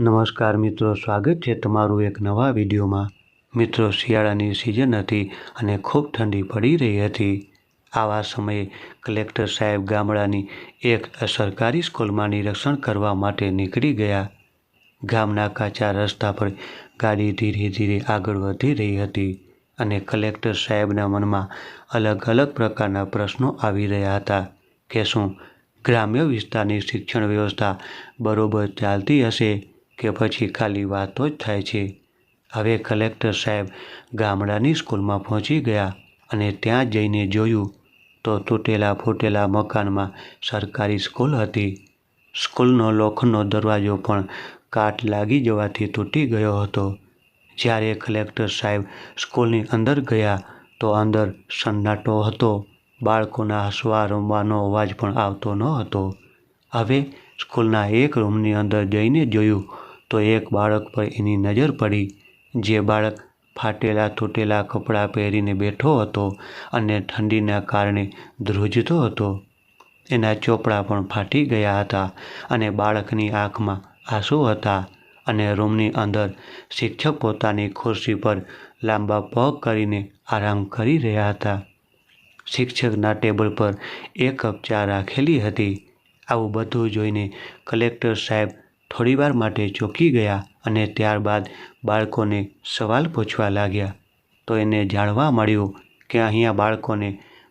નમસ્કાર મિત્રો, સ્વાગત છે તમારું એક નવા વિડીયોમાં. મિત્રો, શિયાળાની સિઝન હતી અને ખૂબ ઠંડી પડી રહી હતી. આવા સમયે કલેક્ટર સાહેબ ગામડાની એક સરકારી સ્કૂલમાં નિરીક્ષણ કરવા માટે નીકળી ગયા. ગામના કાચા રસ્તા પર ગાડી ધીરે ધીરે આગળ વધી રહી હતી અને કલેક્ટર સાહેબના મનમાં અલગ અલગ પ્રકારના પ્રશ્નો આવી રહ્યા હતા કે શું ગ્રામ્ય વિસ્તારની શિક્ષણ વ્યવસ્થા બરોબર ચાલતી હશે? કે પછી ખાલી વાતો જ થાય છે. હવે કલેક્ટર સાહેબ ગામડાની સ્કૂલમાં પહોંચી ગયા અને ત્યાં જઈને જોયું તો તૂટેલા ફૂટેલા મકાનમાં સરકારી સ્કૂલ હતી. સ્કૂલનો લોખંડનો દરવાજો પણ કાટ લાગી જવાથી તૂટી ગયો હતો. જ્યારે કલેક્ટર સાહેબ સ્કૂલની અંદર ગયા તો અંદર સન્નાટો હતો. બાળકોના હસવા રમવાનો અવાજ પણ આવતો ન હતો. હવે સ્કૂલના એક રૂમની અંદર જઈને જોયું તો એક બાળક પર એની નજર પડી. જે બાળક ફાટેલા તૂટેલા કપડાં પહેરીને બેઠો હતો અને ઠંડીના કારણે ધ્રુજતો હતો. એના ચોપડા પણ ફાટી ગયા હતા અને બાળકની આંખમાં આંસુ હતા અને રૂમની અંદર શિક્ષક પોતાની ખુરશી પર લાંબા પગ કરીને આરામ કરી રહ્યા હતા. શિક્ષકના ટેબલ પર એક કપ ચા રાખેલી હતી. આવું બધું જોઈને કલેક્ટર સાહેબ થોડીવાર માટે ચોંકી ગયા અને ત્યારબાદ બાળકોને સવાલ પૂછવા લાગ્યા. તો એને જાણવા મળ્યું કે અહીંયા બાળકોને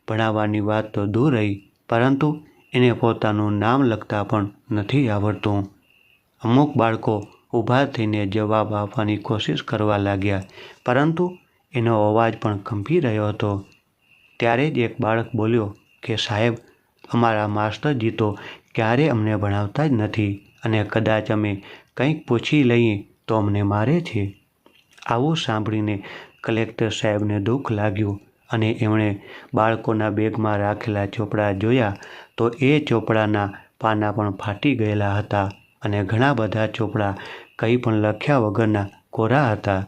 ભણાવવાની વાત તો દૂર રહી, પરંતુ એને પોતાનું નામ લખતા પણ નથી આવડતું. અમુક બાળકો ઊભા થઈને જવાબ આપવાની કોશિશ કરવા લાગ્યા, પરંતુ એનો અવાજ પણ કંપી રહ્યો હતો. ત્યારે જ એક બાળક બોલ્યો કે, સાહેબ, અમારા માસ્ટરજી તો ક્યારે અમને ભણાવતા જ નથી. અને કદાચ અમે કંઈક પૂછી લઈએ તો અમને મારે છે. આવું સાંભળીને કલેક્ટર સાહેબને દુઃખ લાગ્યું અને એમણે બાળકોના બેગમાં રાખેલા ચોપડા જોયા તો એ ચોપડાના પાના પણ ફાટી ગયેલા હતા અને ઘણા બધા ચોપડા કંઈ પણ લખ્યા વગરના કોરા હતા.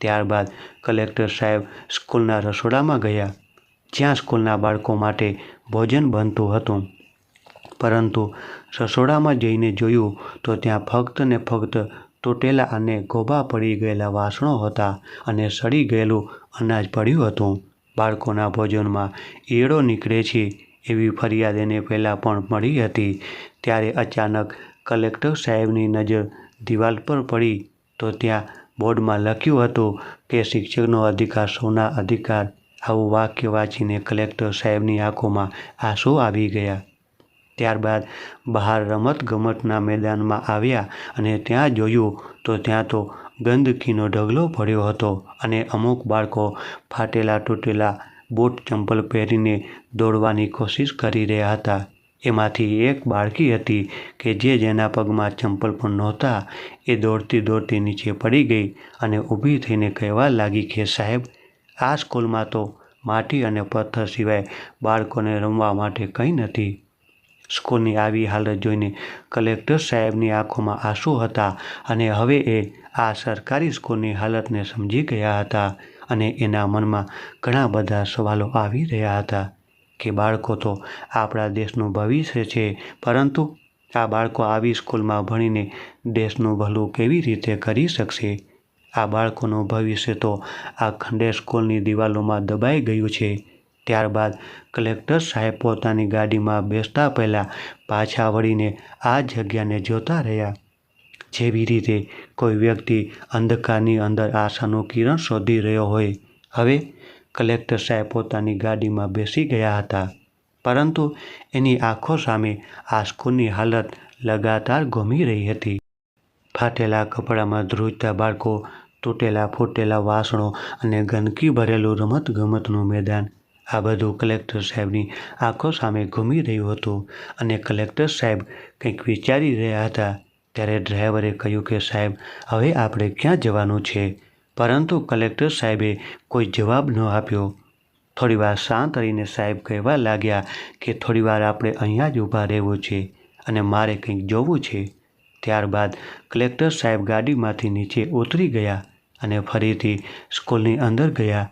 ત્યારબાદ કલેક્ટર સાહેબ સ્કૂલના રસોડામાં ગયા, જ્યાં સ્કૂલના બાળકો માટે ભોજન બનતું હતું. પરંતુ રસોડામાં જઈને જોયું તો ત્યાં ફક્ત ને ફક્ત તૂટેલા અને ગોબા પડી ગયેલા વાસણો હતા અને સડી ગયેલું અનાજ પડ્યું હતું. બાળકોના ભોજનમાં ઈયળો નીકળે છે એવી ફરિયાદ એને પહેલાં પણ મળી હતી. ત્યારે અચાનક કલેક્ટર સાહેબની નજર દિવાલ પર પડી તો ત્યાં બોર્ડમાં લખ્યું હતું કે શિક્ષકનો અધિકાર, સૌના અધિકાર આવું વાક્ય વાંચીને કલેક્ટર સાહેબની આંખોમાં આંસુ આવી ગયા. ત્યારબાદ બહાર રમત ગમતના મેદાનમાં આવ્યા અને ત્યાં જોયું તો ત્યાં તો ગંદકીનો ઢગલો પડ્યો હતો અને અમુક બાળકો ફાટેલા તૂટેલા બૂટ ચંપલ પહેરીને દોડવાની કોશિશ કરી રહ્યા હતા. એમાંથી એક બાળકી હતી કે જે જેના પગમાં ચંપલ પણ નહોતા, એ દોડતી દોડતી નીચે પડી ગઈ અને ઊભી થઈને કહેવા લાગી કે, સાહેબ, આ સ્કૂલમાં તો માટી અને પથ્થર સિવાય બાળકોને રમવા માટે કંઈ નથી. સ્કૂલની આવી હાલત જોઈને કલેક્ટર સાહેબની આંખોમાં આંસુ હતા અને હવે એ આ સરકારી સ્કૂલની હાલતને સમજી ગયા હતા અને એના મનમાં ઘણા બધા સવાલો આવી રહ્યા હતા કે બાળકો તો આપણા દેશનું ભવિષ્ય છે, પરંતુ આ બાળકો આવી સ્કૂલમાં ભણીને દેશનું ભલું કેવી રીતે કરી શકશે? આ બાળકોનું ભવિષ્ય તો આ ખંડે સ્કૂલની દિવાલોમાં દબાઈ ગયું છે. ત્યારબાદ કલેક્ટર સાહેબ પોતાની ગાડીમાં બેસતા પહેલાં પાછા વળીને આ જગ્યાને જોતા રહ્યા. જેવી રીતે કોઈ વ્યક્તિ અંધકારની અંદર આશાનું કિરણ શોધી રહ્યો હોય. હવે કલેક્ટર સાહેબ પોતાની ગાડીમાં બેસી ગયા હતા. પરંતુ એની આંખો સામે આ હાલત લગાતાર ઘૂમી રહી હતી. ફાટેલા કપડામાં ધ્રુજતા બાળકો, તૂટેલા ફૂટેલા વાસણો અને ગંદકી ભરેલું રમત ગમતનું મેદાન આ બધું કલેક્ટર સાહેબની આંખો સામે ઘૂમી રહ્યું હતું અને કલેક્ટર સાહેબ કંઈક વિચારી રહ્યા હતા. ત્યારે ડ્રાઈવરે કહ્યું કે, સાહેબ, હવે આપણે ક્યાં જવાનું છે? પરંતુ કલેક્ટર સાહેબે કોઈ જવાબ ન આપ્યો. થોડીવાર શાંત રહીને સાહેબ કહેવા લાગ્યા કે, થોડીવાર આપણે અહીંયા જ ઊભા રહેવું છે અને મારે કંઈક જોવું છે. ત્યારબાદ કલેક્ટર સાહેબ ગાડીમાંથી નીચે ઉતરી ગયા અને ફરીથી સ્કૂલની અંદર ગયા.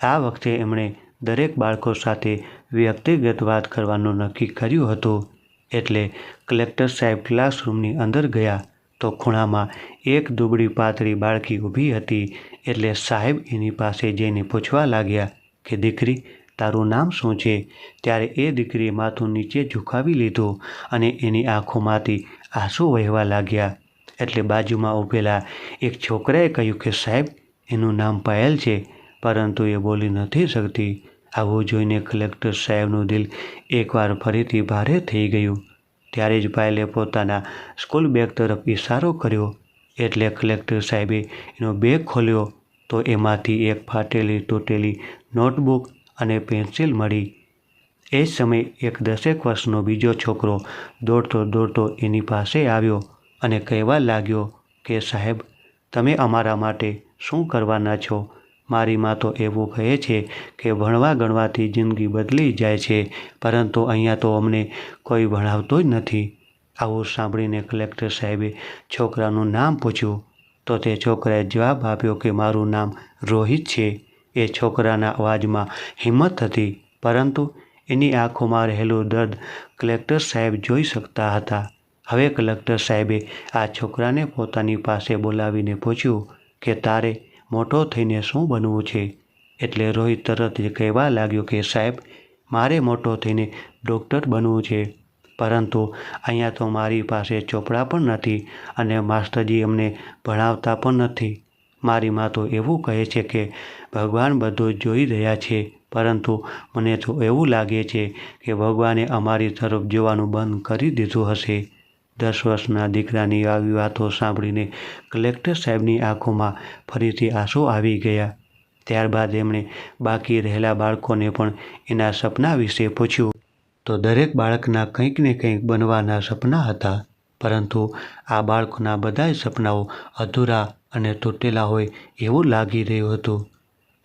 આ વખતે એમણે દરેક બાળકો સાથે વ્યક્તિગત વાત કરવાનું નક્કી કર્યું હતું. એટલે કલેક્ટર સાહેબ ક્લાસરૂમની અંદર ગયા તો ખૂણામાં એક દુબળી પાતળી બાળકી ઊભી હતી. એટલે સાહેબ એની પાસે જઈને પૂછવા લાગ્યા કે, દીકરી, તારું નામ શું છે? ત્યારે એ દીકરીએ માથું નીચે ઝુકાવી લીધું અને એની આંખોમાંથી આંસુ વહેવા લાગ્યા. એટલે બાજુમાં ઊભેલા એક છોકરાએ કહ્યું કે, સાહેબ, એનું નામ પાયલ છે, પરંતુ એ બોલી નથી શકતી. આવું જોઈને કલેક્ટર સાહેબનું દિલ એકવાર ફરીથી ભારે થઈ ગયું. ત્યારે જ પાયલે પોતાના સ્કૂલ બેગ તરફ ઇશારો કર્યો. એટલે કલેક્ટર સાહેબે એનો બેગ ખોલ્યો તો એમાંથી એક ફાટેલી તૂટેલી નોટબુક અને પેન્સિલ મળી. એ જ સમયે એક દસેક વર્ષનો બીજો છોકરો દોડતો દોડતો એની પાસે આવ્યો અને કહેવા લાગ્યો કે સાહેબ, તમે અમારા માટે શું કરવાના છો? મારી માં તો એવું કહે છે કે ભણવા ગણવાથી જિંદગી બદલી જાય છે, પરંતુ અહીંયા તો અમને કોઈ ભણાવતો જ નથી. આવું સાંભળીને કલેક્ટર સાહેબે છોકરાનું નામ પૂછ્યું. તો તે છોકરાએ જવાબ આપ્યો કે મારું નામ રોહિત છે. એ છોકરાના અવાજમાં હિંમત હતી, પરંતુ એની આંખોમાં રહેલું દર્દ કલેક્ટર સાહેબ જોઈ શકતા હતા. હવે કલેક્ટર સાહેબે આ છોકરાને પોતાની પાસે બોલાવીને પૂછ્યું કે તારે મોટો થઈને શું બનવું છે? એટલે રોહિત તરત જ કહેવા લાગ્યો કે, સાહેબ, મારે મોટો થઈને ડૉક્ટર બનવું છે. પરંતુ અહીંયા તો મારી પાસે ચોપડા પણ નથી અને માસ્ટરજી અમને ભણાવતા પણ નથી. મારી મા તો એવું કહે છે કે, ભગવાન બધું જોઈ રહ્યા છે. પરંતુ મને તો એવું લાગે છે કે ભગવાને અમારી તરફ જોવાનું બંધ કરી દીધું હશે. દસ વર્ષના દીકરાની આવી વાતો સાંભળીને કલેક્ટર સાહેબની આંખોમાં ફરીથી આંસુ આવી ગયા. ત્યારબાદ એમણે બાકી રહેલા બાળકોને પણ એના સપના વિશે પૂછ્યું. તો દરેક બાળકના કંઈક ને કંઈક બનવાના સપના હતા, પરંતુ આ બાળકોના બધા સપનાઓ અધૂરા અને તૂટેલા હોય એવું લાગી રહ્યું હતું.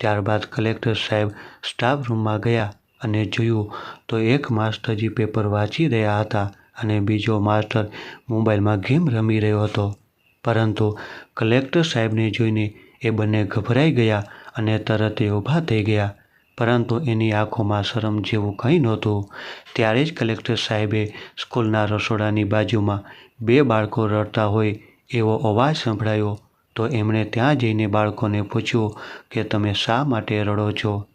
ત્યારબાદ કલેક્ટર સાહેબ સ્ટાફ રૂમમાં ગયા અને જોયું તો એક માસ્ટરજી પેપર વાંચી રહ્યા હતા. અને બીજો માસ્ટર મોબાઈલમાં ગેમ રમી રહ્યો હતો. પરંતુ કલેક્ટર સાહેબને જોઈને એ બંને ગભરાઈ ગયા અને તરત એ ઊભા થઈ ગયા. પરંતુ એની આંખોમાં શરમ જેવું કંઈ નહોતું. ત્યારે જ કલેક્ટર સાહેબે સ્કૂલના રસોડાની બાજુમાં બે બાળકો રડતા હોય એવો અવાજ સંભળાયો. તો એમણે ત્યાં જઈને બાળકોને પૂછ્યું કે તમે શા માટે રડો છો?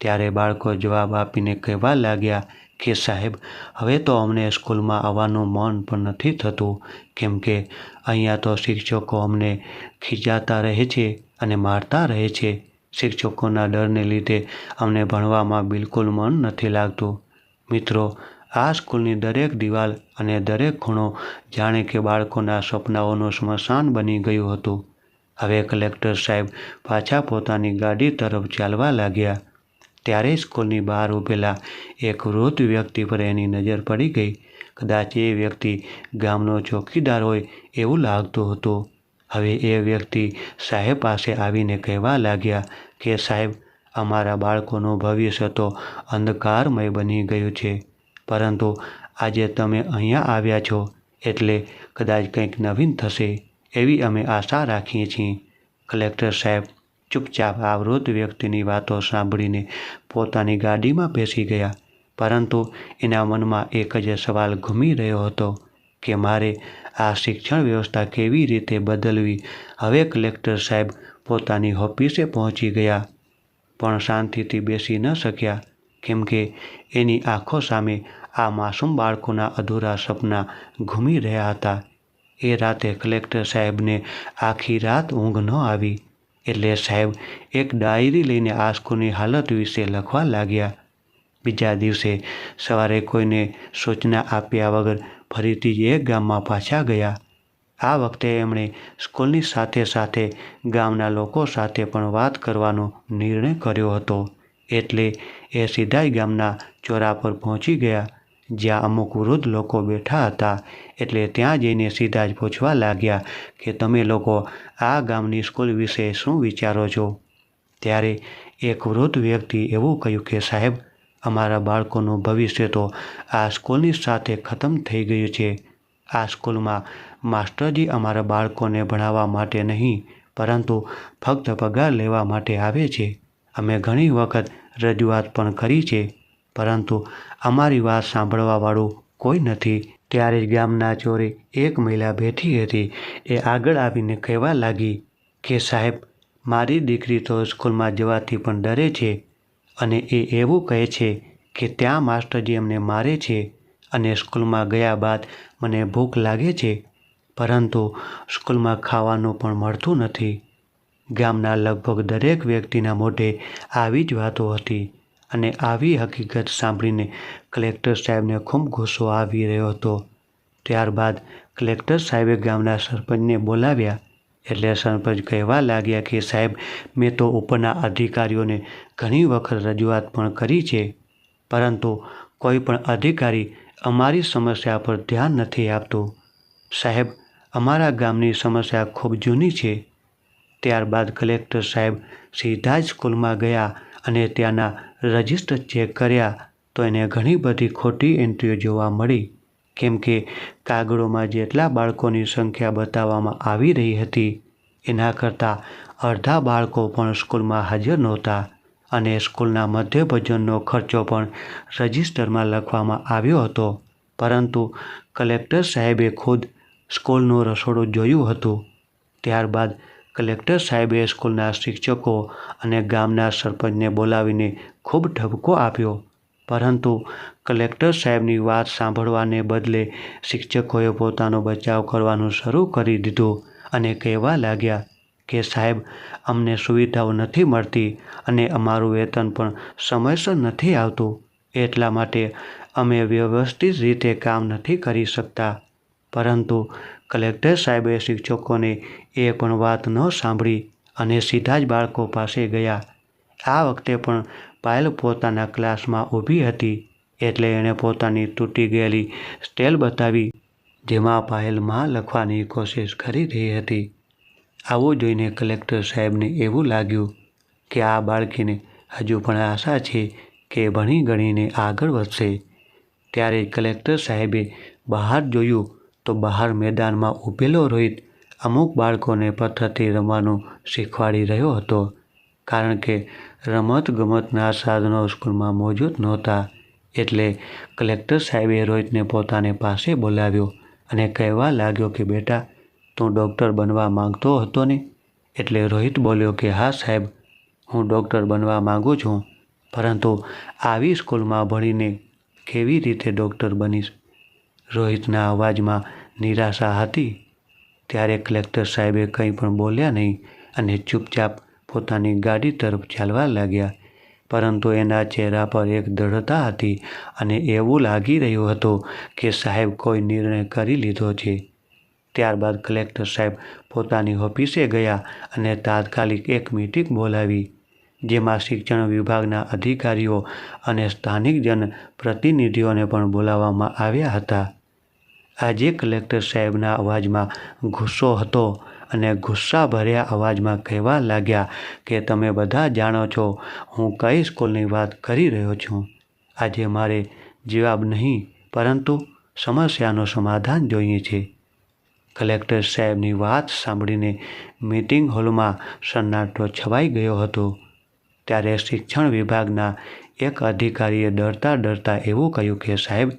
ત્યારે બાળકો જવાબ આપીને કહેવા લાગ્યા કે સાહેબ, હવે તો અમને સ્કૂલમાં આવવાનું મન પણ નથી થતું. કેમ કે અહીંયા તો શિક્ષકો અમને ખીજાતા રહે છે અને મારતા રહે છે. શિક્ષકોના ડરને લીધે અમને ભણવામાં બિલકુલ મન નથી લાગતું. મિત્રો, આ સ્કૂલની દરેક દિવાલ અને દરેક ખૂણો જાણે કે બાળકોના સપનાઓનું સ્મશાન બની ગયું હતું. હવે કલેક્ટર સાહેબ પાછા પોતાની ગાડી તરફ ચાલવા લાગ્યા. ત્યારે સ્કૂલની બહાર ઊભેલા એક વૃદ્ધ વ્યક્તિ પર એની નજર પડી ગઈ. કદાચ એ વ્યક્તિ ગામનો ચોકીદાર હોય એવું લાગતું હતું. હવે એ વ્યક્તિ સાહેબ પાસે આવીને કહેવા લાગ્યા કે, સાહેબ, અમારા બાળકોનું ભવિષ્ય તો અંધકારમય બની ગયું છે, પરંતુ આજે તમે અહીંયા આવ્યા છો, એટલે કદાચ કંઈક નવીન થશે, એવી અમે આશા રાખીએ છીએ. કલેક્ટર સાહેબ ચૂપચાપ આ વૃદ્ધ વ્યક્તિની વાતો સાંભળીને પોતાની ગાડીમાં બેસી ગયા. પરંતુ એના મનમાં એક જ સવાલ ઘૂમી રહ્યો હતો કે મારે આ શિક્ષણ વ્યવસ્થા કેવી રીતે બદલવી? હવે કલેક્ટર સાહેબ પોતાની ઓફિસે પહોંચી ગયા, પણ શાંતિથી બેસી ન શક્યા, કેમ કે એની આંખો સામે આ માસૂમ બાળકોના અધૂરા સપના ઘૂમી રહ્યા હતા. એ રાતે કલેક્ટર સાહેબને આખી રાત ઊંઘ ન આવી. એટલે સાહેબ, એક ડાયરી લઈને આ સ્કૂલની હાલત વિશે લખવા લાગ્યા. બીજા દિવસે સવારે કોઈને સૂચના આપ્યા વગર ફરીથી એક ગામમાં પાછા ગયા. આ વખતે એમણે સ્કૂલની સાથે સાથે ગામના લોકો સાથે પણ વાત કરવાનો નિર્ણય કર્યો હતો. એટલે એ સીધાઈ ગામના ચોરા પર પહોંચી ગયા. જ્યાં અમુક વૃદ્ધ લોકો બેઠા હતા, એટલે ત્યાં જઈને સીધા જ પૂછવા લાગ્યા કે તમે લોકો આ ગામની સ્કૂલ વિશે શું વિચારો છો? ત્યારે એક વૃદ્ધ વ્યક્તિ એવું કહ્યું કે, સાહેબ, અમારા બાળકોનું ભવિષ્ય તો આ સ્કૂલની સાથે ખતમ થઈ ગયું છે. આ સ્કૂલમાં માસ્ટરજી અમારા બાળકોને ભણાવવા માટે નહીં, પરંતુ ફક્ત પગાર લેવા માટે આવે છે. અમે ઘણી વખત રજૂઆત પણ કરી છે. પરંતુ અમારી વાત સાંભળવાવાળું કોઈ નથી. ત્યારે જ ગામના ચોરે એક મહિલા બેઠી હતી. એ આગળ આવીને કહેવા લાગી કે, સાહેબ, મારી દીકરી તો સ્કૂલમાં જવાથી પણ ડરે છે અને એ એવું કહે છે કે, ત્યાં માસ્ટરજી અમને મારે છે અને સ્કૂલમાં ગયા બાદ મને ભૂખ લાગે છે, પરંતુ સ્કૂલમાં ખાવાનું પણ મળતું નથી. ગામના લગભગ દરેક વ્યક્તિના મોઢે આવી જ વાતો હતી. અને આવી હકીકત સાંભળીને કલેક્ટર સાહેબને ખૂબ ગુસ્સો આવી રહ્યો હતો. ત્યારબાદ કલેક્ટર સાહેબે ગામના સરપંચને બોલાવ્યા. એટલે સરપંચ કહેવા લાગ્યા કે, સાહેબ, મેં તો ઉપરના અધિકારીઓને ઘણી વખત રજૂઆત પણ કરી છે, પરંતુ કોઈ પણ અધિકારી અમારી સમસ્યા પર ધ્યાન નથી આપતું. સાહેબ, અમારા ગામની સમસ્યા ખૂબ જૂની છે. ત્યારબાદ કલેક્ટર સાહેબ સીધા જ સ્કૂલમાં ગયા અને ત્યાંના રજિસ્ટર ચેક કર્યા તો એને ઘણી બધી ખોટી એન્ટ્રીઓ જોવા મળી. કેમ કે કાગળોમાં જેટલા બાળકોની સંખ્યા બતાવવામાં આવી રહી હતી, એના કરતાં અડધા બાળકો પણ સ્કૂલમાં હાજર નહોતા અને સ્કૂલના મધ્ય ભજનનો ખર્ચો પણ રજિસ્ટરમાં લખવામાં આવ્યો હતો. પરંતુ કલેક્ટર સાહેબે ખુદ સ્કૂલનું રસોડું જોયું હતું. ત્યારબાદ કલેક્ટર સાહેબે સ્કૂલના શિક્ષકો અને ગામના સરપંચને બોલાવીને ખૂબ ઠપકો આપ્યો. પરંતુ કલેક્ટર સાહેબની વાત સાંભળવાને બદલે શિક્ષકોએ પોતાનો બચાવ કરવાનું શરૂ કરી દીધું અને કહેવા લાગ્યા કે સાહેબ, અમને સુવિધાઓ નથી મળતી અને અમારું વેતન પણ સમયસર નથી આવતું. એટલા માટે અમે વ્યવસ્થિત રીતે કામ નથી કરી શકતા. પરંતુ કલેક્ટર સાહેબે શિક્ષકોને એ પણ વાત ન સાંભળી અને સીધા જ બાળકો પાસે ગયા. આ વખતે પણ પાયલ પોતાના ક્લાસમાં ઊભી હતી એટલે એણે પોતાની તૂટી ગયેલી સ્ટેલ બતાવી, જેમાં પાયલમાં લખવાની કોશિશ કરી રહી હતી. આવું જોઈને કલેક્ટર સાહેબને એવું લાગ્યું કે આ બાળકીને હજુ પણ આશા છે કે ભણી ગણીને આગળ વધશે. ત્યારે કલેક્ટર સાહેબે બહાર જોયું તો બહાર મેદાનમાં ઊભેલો રોહિત અમુક બાળકોને પથ્થરથી રમવાનું શીખવાડી રહ્યો હતો. કારણ કે રમત ગમતના સાધનો સ્કૂલમાં મોજૂદ નહોતા, એટલે કલેક્ટર સાહેબે રોહિતને પોતાને પાસે બોલાવ્યો અને કહેવા લાગ્યો કે, બેટા, તું ડૉક્ટર બનવા માંગતો હતો ને? એટલે રોહિત બોલ્યો કે, હા સાહેબ, હું ડૉક્ટર બનવા માગું છું, પરંતુ આવી સ્કૂલમાં ભણીને કેવી રીતે ડૉક્ટર બનીશ? રોહિતના અવાજમાં નિરાશા હતી. ત્યારે કલેક્ટર સાહેબે કંઈ પણ બોલ્યા નહીં અને ચૂપચાપ પોતાની ગાડી તરફ ચાલવા લાગ્યા. પરંતુ એના ચહેરા પર એક દૃઢતા હતી અને એવું લાગી રહ્યું હતું કે સાહેબ કોઈ નિર્ણય કરી લીધો છે. ત્યારબાદ કલેક્ટર સાહેબ પોતાની ઓફિસે ગયા અને તાત્કાલિક એક મિટિંગ બોલાવી, જેમાં શિક્ષણ વિભાગના અધિકારીઓ અને સ્થાનિક જન પ્રતિનિધિઓને પણ બોલાવવામાં આવ્યા હતા. આજે કલેક્ટર સાહેબના અવાજમાં ગુસ્સો હતો અને ગુસ્સાભર્યા અવાજમાં કહેવા લાગ્યા કે, તમે બધા જાણો છો, હું કઈ સ્કૂલની વાત કરી રહ્યો છું. આજે મારે જવાબ નહીં, પરંતુ સમસ્યાનું સમાધાન જોઈએ છે. કલેક્ટર સાહેબની વાત સાંભળીને મિટિંગ હોલમાં સન્નાટો છવાઈ ગયો હતો. ત્યારે શિક્ષણ વિભાગના એક અધિકારીએ ડરતા ડરતા એવું કહ્યું કે, સાહેબ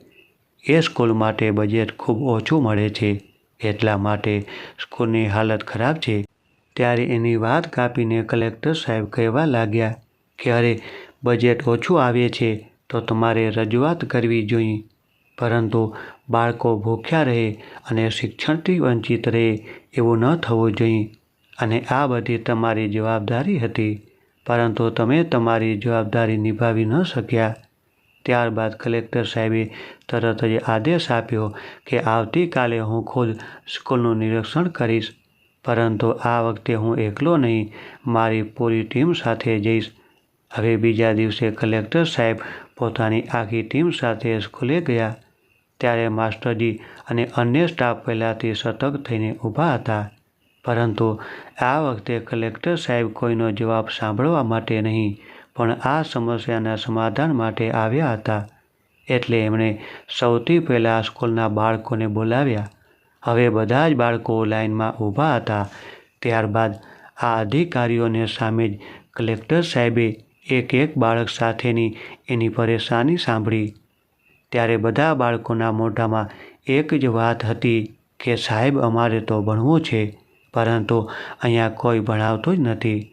એ સ્કૂલ માટે બજેટ ખૂબ ઓછું મળે છે, એટલા માટે સ્કૂલની હાલત ખરાબ છે. ત્યારે એની વાત કાપીને કલેક્ટર સાહેબ કહેવા લાગ્યા કે, અરે, બજેટ ઓછું આવે છે, તો તમારે રજૂઆત કરવી જોઈએ. પરંતુ બાળકો ભૂખ્યા રહે અને શિક્ષણથી વંચિત રહે એવું ન થવું જોઈએ. અને આ બધી તમારી જવાબદારી હતી, પરંતુ તમે તમારી જવાબદારી નિભાવી ન શક્યા. ત્યારબાદ કલેક્ટર સાહેબે તરત જ આદેશ આપ્યો કે આવતીકાલે હું ખુદ સ્કૂલનું નિરીક્ષણ કરીશ. પરંતુ આ વખતે હું એકલો નહીં, મારી પૂરી ટીમ સાથે જઈશ. હવે બીજા દિવસે કલેક્ટર સાહેબ પોતાની આખી ટીમ સાથે સ્કૂલે ગયા. ત્યારે માસ્ટરજી અને અન્ય સ્ટાફ પહેલાંથી સતર્ક થઈને ઊભા હતા. પરંતુ આ વખતે કલેક્ટર સાહેબ કોઈનો જવાબ સાંભળવા માટે નહીં. પણ આ સમસ્યાના સમાધાન માટે આવ્યા હતા. એટલે એમણે સૌથી પહેલાં સ્કૂલના બાળકોને બોલાવ્યા. હવે બધા જ બાળકો લાઇનમાં ઊભા હતા. ત્યારબાદ આ અધિકારીઓને સામે જ કલેક્ટર સાહેબે એક એક બાળક સાથેની એની પરેશાની સાંભળી. ત્યારે બધા બાળકોના મોઢામાં એક જ વાત હતી કે, સાહેબ, અમારે તો ભણવું છે, પરંતુ અહીંયા કોઈ ભણાવતું જ નથી.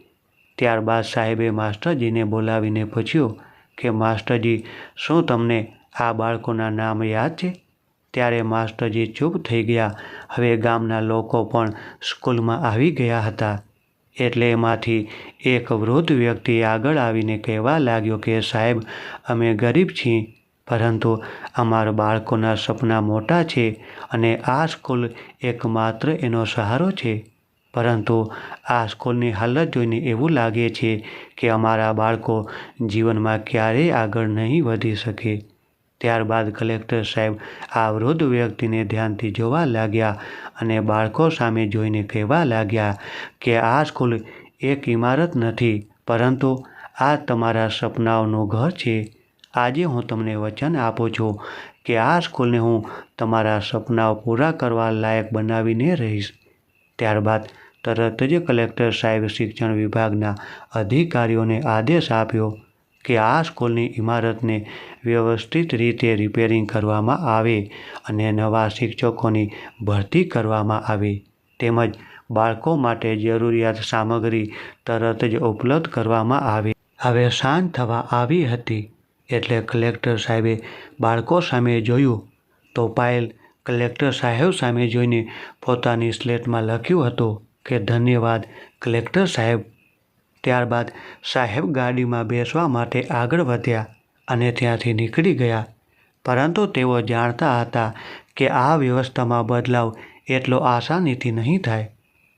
ત્યારબાદ સાહેબે માસ્ટરજીને બોલાવીને પૂછ્યું કે, માસ્ટરજી, શું તમને આ બાળકોના નામ યાદ છે? ત્યારે માસ્ટરજી ચૂપ થઈ ગયા. હવે ગામના લોકો પણ સ્કૂલમાં આવી ગયા હતા. એટલે એમાંથી એક વૃદ્ધ વ્યક્તિ આગળ આવીને કહેવા લાગ્યો કે, સાહેબ, અમે ગરીબ છીએ, પરંતુ અમારા બાળકોના સપના મોટા છે અને આ સ્કૂલ એકમાત્ર એનો સહારો છે. પરંતુ આ સ્કૂલની હાલત જોઈને એવું લાગે છે કે અમારા બાળકો જીવનમાં ક્યારેય આગળ નહીં વધી શકે. ત્યારબાદ કલેક્ટર સાહેબ આ વૃદ્ધ વ્યક્તિને ધ્યાનથી જોવા લાગ્યા અને બાળકો સામે જોઈને કહેવા લાગ્યા કે આ સ્કૂલ એક ઇમારત નથી, પરંતુ આ તમારા સપનાઓનું ઘર છે. આજે હું તમને વચન આપું છું કે આ સ્કૂલને હું તમારા સપનાઓ પૂરા કરવા લાયક બનાવીને રહીશ. ત્યારબાદ તરત જ કલેક્ટર સાહેબ શિક્ષણ વિભાગના અધિકારીઓને આદેશ આપ્યો કે આ સ્કૂલની ઇમારતને વ્યવસ્થિત રીતે રિપેરિંગ કરવામાં આવે અને નવા શિક્ષકોની ભરતી કરવામાં આવે. તેમજ બાળકો માટે જરૂરિયાત સામગ્રી તરત જ ઉપલબ્ધ કરવામાં આવે. હવે શાંત થવા આવી હતી એટલે કલેક્ટર સાહેબે બાળકો સામે જોયું તો પાયલ કલેક્ટર સાહેબ સામે જોઈને પોતાની સ્લેટમાં લખ્યું હતું કે ધન્યવાદ. કલેક્ટર સાહેબ, ત્યારબાદ સાહેબ ગાડીમાં બેસવા માટે આગળ વધ્યા અને ત્યાંથી નીકળી ગયા. પરંતુ તેઓ જાણતા હતા કે આ વ્યવસ્થામાં બદલાવ એટલો આસાનીથી નહીં થાય.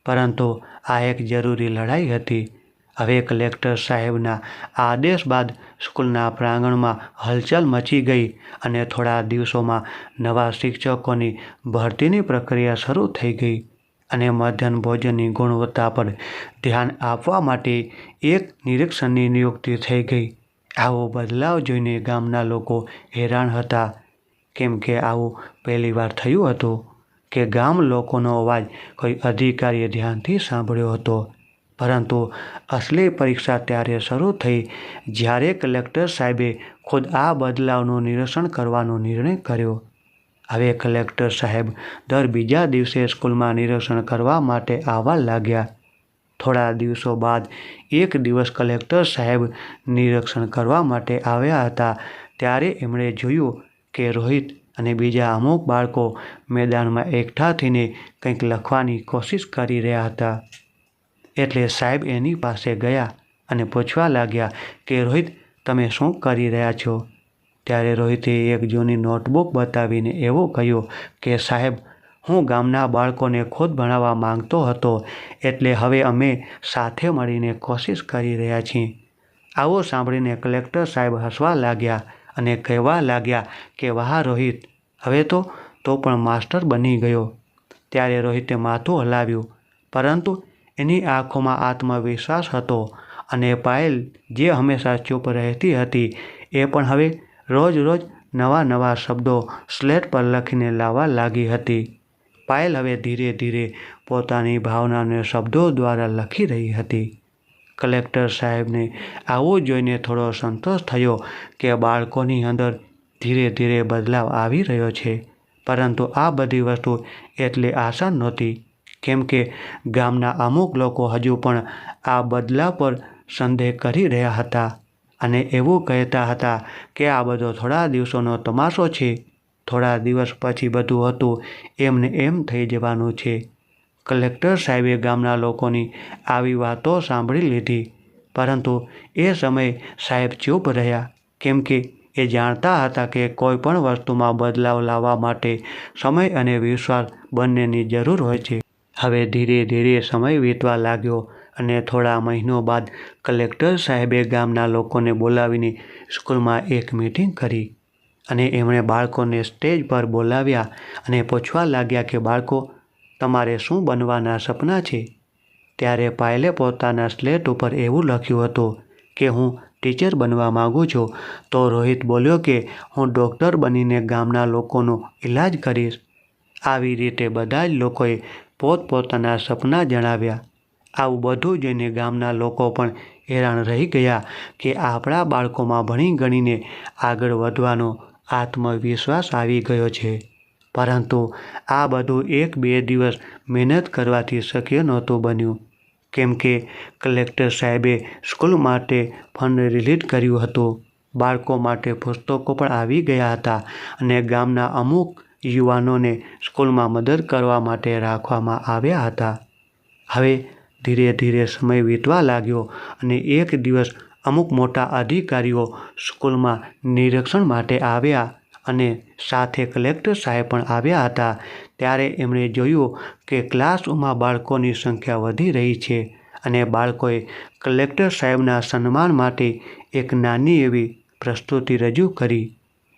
પરંતુ આ એક જરૂરી લડાઈ હતી. હવે કલેક્ટર સાહેબના આદેશ બાદ સ્કૂલના પ્રાંગણમાં હલચલ મચી ગઈ અને થોડા દિવસોમાં નવા શિક્ષકોની ભરતીની પ્રક્રિયા શરૂ થઈ ગઈ. અને મધ્યાહન ભોજનની ગુણવત્તા પર ધ્યાન આપવા માટે એક નિરીક્ષણની નિયુક્તિ થઈ ગઈ. આવો બદલાવ જોઈને ગામના લોકો હેરાન હતા. કેમ કે આવું પહેલીવાર થયું હતું કે ગામ લોકોનો અવાજ કોઈ અધિકારીએ ધ્યાનથી સાંભળ્યો હતો. પરંતુ અસલી પરીક્ષા ત્યારે શરૂ થઈ જ્યારે કલેક્ટર સાહેબે ખુદ આ બદલાવનું નિરીક્ષણ કરવાનો નિર્ણય કર્યો. હવે કલેક્ટર સાહેબ દર બીજા દિવસે સ્કૂલમાં નિરીક્ષણ કરવા માટે આવવા લાગ્યા. થોડા દિવસો બાદ એક દિવસ કલેક્ટર સાહેબ નિરીક્ષણ કરવા માટે આવ્યા હતા. ત્યારે એમણે જોયું કે રોહિત અને બીજા અમુક બાળકો મેદાનમાં એકઠા થઈને કંઈક લખવાની કોશિશ કરી રહ્યા હતા. એટલે સાહેબ એની પાસે ગયા અને પૂછવા લાગ્યા કે રોહિત, તમે શું કરી રહ્યા છો? ત્યારે રોહિતે એક જૂની નોટબુક બતાવીને એવું કહ્યું કે, સાહેબ, હું ગામના બાળકોને ખુદ ભણાવવા માંગતો હતો, એટલે હવે અમે સાથે મળીને કોશિશ કરી રહ્યા છીએ. આવું સાંભળીને કલેક્ટર સાહેબ હસવા લાગ્યા અને કહેવા લાગ્યા કે, વાહ, રોહિત, હવે તો તો પણ માસ્ટર બની ગયો. ત્યારે રોહિતે માથું હલાવ્યું, પરંતુ એની આંખોમાં આત્મવિશ્વાસ હતો અને પાયલ જે હંમેશા ચૂપ રહેતી હતી, એ પણ હવે રોજ રોજ નવા નવા શબ્દો સ્લેટ પર લખીને લાવવા લાગી હતી. પાયલ હવે ધીરે ધીરે પોતાની ભાવનાને શબ્દો દ્વારા લખી રહી હતી. કલેક્ટર સાહેબને આવું જોઈને થોડો સંતોષ થયો કે બાળકોની અંદર ધીરે ધીરે બદલાવ આવી રહ્યો છે. પરંતુ આ બધી વસ્તુ એટલી આસાન નહોતી. કેમ કે ગામના અમુક લોકો હજુ પણ આ બદલાવ પર સંદેહ કરી રહ્યા હતા. અને એવું કહેતા હતા કે આ બધો થોડા દિવસોનો તમાશો છે. થોડા દિવસ પછી બધું હતું, એમને એમ થઈ જવાનું છે. કલેક્ટર સાહેબે ગામના લોકોની આવી વાતો સાંભળી લીધી, પરંતુ એ સમયે સાહેબ ચૂપ રહ્યા, કેમ કે એ જાણતા હતા કે કોઈ પણ વસ્તુમાં બદલાવ લાવવા માટે સમય અને વિશ્વાસ બંનેની જરૂર હોય છે. હવે ધીરે ધીરે સમય વીતવા લાગ્યો અને થોડા મહિનો બાદ કલેક્ટર સાહેબે ગામના લોકોને બોલાવીને સ્કૂલમાં એક મિટિંગ કરી. અને એમણે બાળકોને સ્ટેજ પર બોલાવ્યા અને પૂછવા લાગ્યા કે, બાળકો, તમારે શું બનવાના સપના છે? ત્યારે પાયલે પોતાના સ્લેટ ઉપર એવું લખ્યું હતું કે, હું ટીચર બનવા માગું છું. તો રોહિત બોલ્યો કે, હું ડૉક્ટર બનીને ગામના લોકોનો ઈલાજ કરીશ. આવી રીતે બધા જ લોકોએ પોતપોતાના સપના જણાવ્યા. આવું બધું જોઈને ગામના લોકો પણ હેરાન રહી ગયા કે આપણા બાળકોમાં ભણી ગણીને આગળ વધવાનો આત્મવિશ્વાસ આવી ગયો છે. પરંતુ આ બધું એક બે દિવસ મહેનત કરવાથી શક્ય નહોતું બન્યું. કેમ કે કલેક્ટર સાહેબે સ્કૂલ માટે ફંડ રિલીઝ કર્યું હતું. બાળકો માટે પુસ્તકો પણ આવી ગયા હતા અને ગામના અમુક યુવાનોને સ્કૂલમાં મદદ કરવા માટે રાખવામાં આવ્યા હતા. હવે ધીરે ધીરે સમય વીતવા લાગ્યો અને એક દિવસ અમુક મોટા અધિકારીઓ સ્કૂલમાં નિરીક્ષણ માટે આવ્યા અને સાથે કલેક્ટર સાહેબ પણ આવ્યા હતા. ત્યારે એમણે જોયું કે ક્લાસરૂમમાં બાળકોની સંખ્યા વધી રહી છે અને બાળકોએ કલેક્ટર સાહેબના સન્માન માટે એક નાની એવી પ્રસ્તુતિ રજૂ કરી.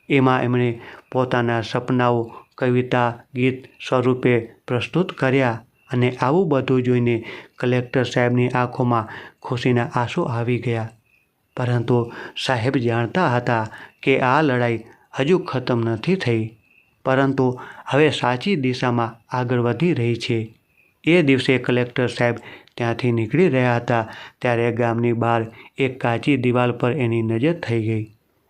એમાં એમણે પોતાના સપનાઓ, કવિતા, ગીત સ્વરૂપે પ્રસ્તુત કર્યા. અને આવું બધું જોઈને કલેક્ટર સાહેબની આંખોમાં ખુશીના આંસુ આવી ગયા. પરંતુ સાહેબ જાણતા હતા કે આ લડાઈ હજુ ખતમ નથી થઈ. પરંતુ હવે સાચી દિશામાં આગળ વધી રહી છે. એ દિવસે કલેક્ટર સાહેબ ત્યાંથી નીકળી રહ્યા હતા ત્યારે ગામની બહાર એક કાચી દિવાલ પર એની નજર થઈ ગઈ.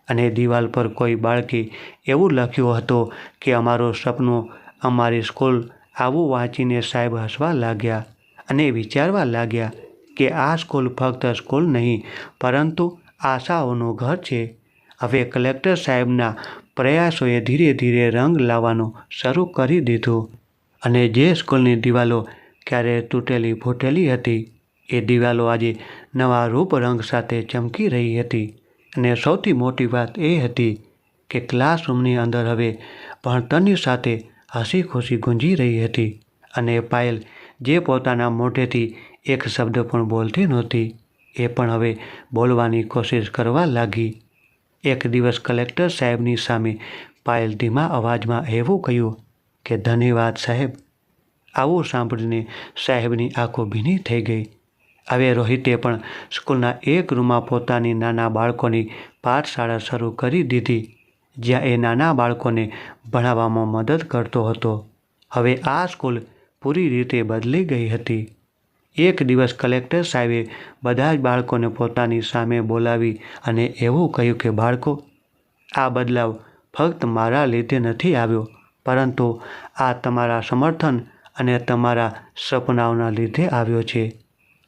અને દિવાલ પર કોઈ બાળકે એવું લખ્યું હતું કે, અમારું સપનું અમારી સ્કૂલ આવું વાંચીને સાહેબ હસવા લાગ્યા અને વિચારવા લાગ્યા કે આ સ્કૂલ ફક્ત સ્કૂલ નહીં, પરંતુ આશાઓનું ઘર છે. હવે કલેક્ટર સાહેબના પ્રયાસોએ ધીરે ધીરે રંગ લાવવાનું શરૂ કરી દીધું અને જે સ્કૂલની દિવાલો ક્યારે તૂટેલી ફૂટેલી હતી, એ દિવાલો આજે નવા રૂપ રંગ સાથે ચમકી રહી હતી. અને સૌથી મોટી વાત એ હતી કે ક્લાસરૂમની અંદર હવે ભણતરની સાથે હસી ખુશી ગુંજી રહી હતી અને પાયલ જે પોતાના મોઢેથી એક શબ્દ પણ બોલતી નહોતી. એ પણ હવે બોલવાની કોશિશ કરવા લાગી. એક દિવસ કલેક્ટર સાહેબની સામે પાયલ ધીમા અવાજમાં એવું કહ્યું કે, ધન્યવાદ સાહેબ. આવું સાંભળીને સાહેબની આંખો ભીની થઈ ગઈ. હવે રોહિતે પણ સ્કૂલના એક રૂમમાં પોતાની નાના બાળકોની પાઠશાળા શરૂ કરી દીધી. જ્યાં એ નાના બાળકોને ભણાવવામાં મદદ કરતો હતો. હવે આ સ્કૂલ પૂરી રીતે બદલી ગઈ હતી. એક દિવસ કલેક્ટર સાહેબે બધા જ બાળકોને પોતાની સામે બોલાવી અને એવું કહ્યું કે, બાળકો, આ બદલાવ ફક્ત મારા લીધે નથી આવ્યો, પરંતુ આ તમારા સમર્થન અને તમારા સપનાઓના લીધે આવ્યો છે.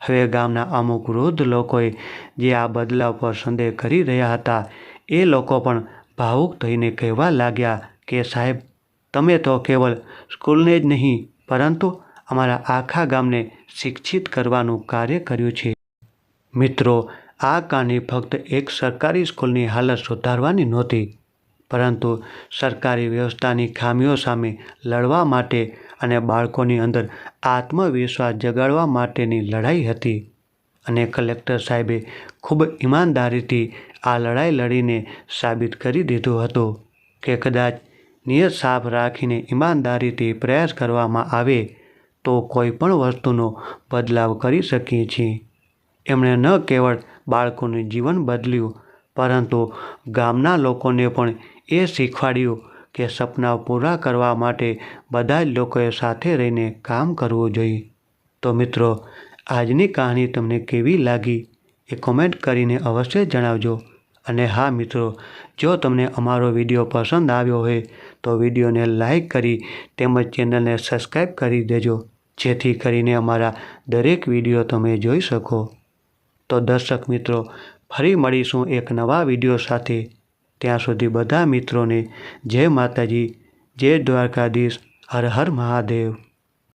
હવે ગામના અમુક વૃદ્ધ લોકોએ જે આ બદલાવ પર સંદેહ કરી રહ્યા હતા, એ લોકો પણ ભાવુક થઈને કહેવા લાગ્યા કે, સાહેબ, તમે તો કેવલ સ્કૂલને જ નહીં, પરંતુ અમારા આખા ગામને શિક્ષિત કરવાનું કાર્ય કર્યું છે. મિત્રો, આ કહાની ફક્ત એક સરકારી સ્કૂલની હાલત સુધારવાની નહોતી, પરંતુ સરકારી વ્યવસ્થાની ખામીઓ સામે લડવા માટે અને બાળકોની અંદર આત્મવિશ્વાસ જગાડવા માટેની લડાઈ હતી. અને કલેક્ટર સાહેબે ખૂબ ઈમાનદારીથી આ લડાઈ લડીને સાબિત કરી દીધો હતો કે કદાચ નિયત સાફ રાખીને ઈમાનદારીથી પ્રયાસ કરવામાં આવે તો કોઈ પણ વસ્તુનો બદલાવ કરી શકીએ છીએ. એમણે ન કેવળ બાળકોનું જીવન બદલ્યું, પરંતુ ગામના લોકોને પણ એ શીખવાડ્યું કે સપના પૂરા કરવા માટે બધા જ લોકોએ સાથે રહીને કામ કરવું જોઈએ. તો મિત્રો આજની કહાની તમને કેવી લાગી એ કોમેન્ટ કરીને અવશ્ય જણાવજો. અને હા મિત્રો, જો તમને અમારો વીડિયો પસંદ આવ્યો હોય, તો વિડીયોને લાઈક કરી તેમજ ચેનલને સબસ્ક્રાઈબ કરી દેજો, જેથી કરીને અમારા દરેક વીડિયો તમે જોઈ શકો. તો દર્શક મિત્રો, ફરી મળીશું એક નવા વીડિયો સાથે. ત્યાં સુધી બધા મિત્રોને જય માતાજી, જય દ્વારકાધીશ, હર હર મહાદેવ.